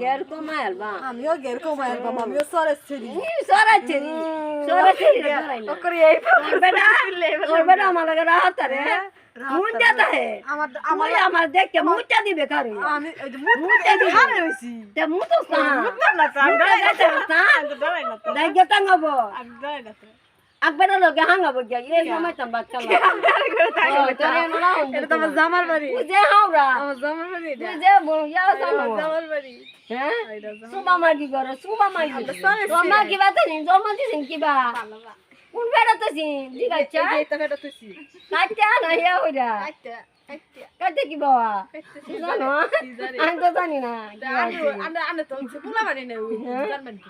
গের কমায় আলবা আমিও গের কমায় আলবাম আমিও সরের ছেড়ি সরাচ্ছে সরাচ্ছে ওকরে এই বেটা ওর বেটা আমার লাগে রাহত রে মুঞ্জা হে আমার আমার আমার দেখতে মুঞ্জা দিবে কারে আমি এই যে মুখে দি হারে হইছি তে মুতো সা না কাম মুতো দেখতে সা ডরাই না তো দেখতে আমি ডরাই না তো আকবার লগে হাঙ্গাবো গিয়া এই সময় তো বাচ্চা তোরে না এটা তো আমার জামার বাড়ি বুঝে হাওরা আমার জামার বাড়ি বুঝে সামো জামার বাড়ি হ্যাঁ সুবা মাগি গরে সুবা মাগি তোমা কিবা তো নি জমা দিছেন কিবা? কোন বেড়া তো সি জিগাচ্ছা এই তো তুইছি কাটতে না ইয়া হইরা আচ্ছা কি বাবা জানো আমি তো জানি না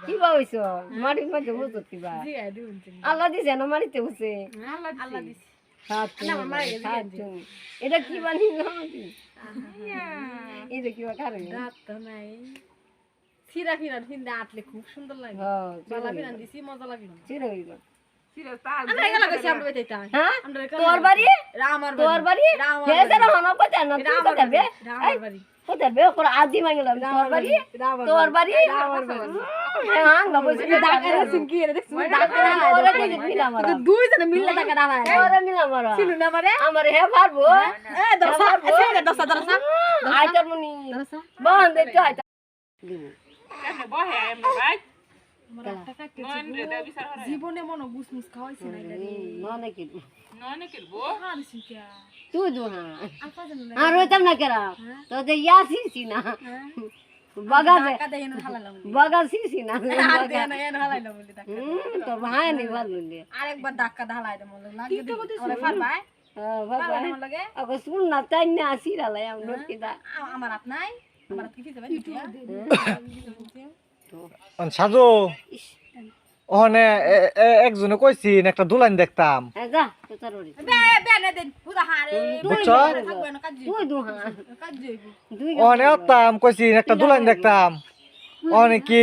কি বা মাটির বুঝত আল্লাহ দিছে না বসে এটা কি বানি এটা কি বা কারণ নাই সিরা ফিরান ফিন্দে আটলে খুব সুন্দর লাগে বালা ফিরান দিছি মজা লাগল চিরে হইল হ্যাঁ? আমরা তোর বাড়ি? তোর বাড়ি। কোথায় বে? ওর আদি তোর তোর হ্যাঁ গাবইছে ডাকা রাসিন কি? রে দেখছ ডাকা ওরে দিকে মিলা মারা দুই জনে মিললে টাকা দাঁড়া ওরে মিলা মারা ছিল না মারে আমার হে পারব। এ দশা এসে দশা দশা আইতার মনি। দশা বন্ধ তো আইতা দিব জীবনে মনে গুসমুস খাওয়াইছে না এটা ননে কি হারিছি কে তুই দু হ্যাঁ। আর রইতাম না কেরা? তো যে সিসি না। বগা দে টাকা দেয় না হালালাম বগা সিসি না। আর দেয় না এনে হালাইলাম বলি টাকা তো ভাই নি ভালো লে আরেকবার ধাক্কা ঢালাই দে মনে লাগে ওরে ফারবাই হ্যাঁ আমার শুন না তাই না আসি রালাই আম লোক কিদা আ- আমার হাত নাই। আমার হাত কি দিতে পারি অন সাজু? ওখানে একজনে কইছিন একটা দুলাইন দেখতাম। ওখানে অত্তাম কইছিন একটা দুলাইন দেখতাম। ওখানে কি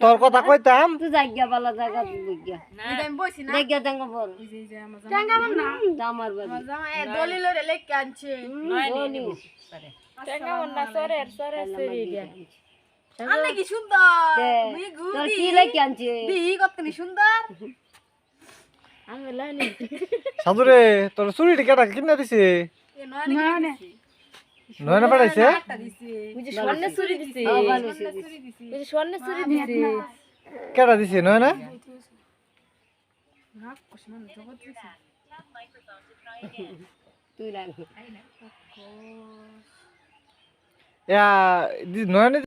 তোর কথা কইতাম? আমার জামা না আমার বাড়ি আমার জামা এ দলিল রে লেকে আনছে? আনে কি সুন্দর। মুই তোর গুদি কি আনছে দি কতনি সুন্দর সাজু রে তোর চুরিটি কেটা কিনে দিছে। এ নয় না নয় না পাঠাইছে স্বর্ণের চুরি দিছে। ভালো হইছে স্বর্ণের চুরি দিছে। কেটা দিছে নয় না রাগ করছ না। জগৎ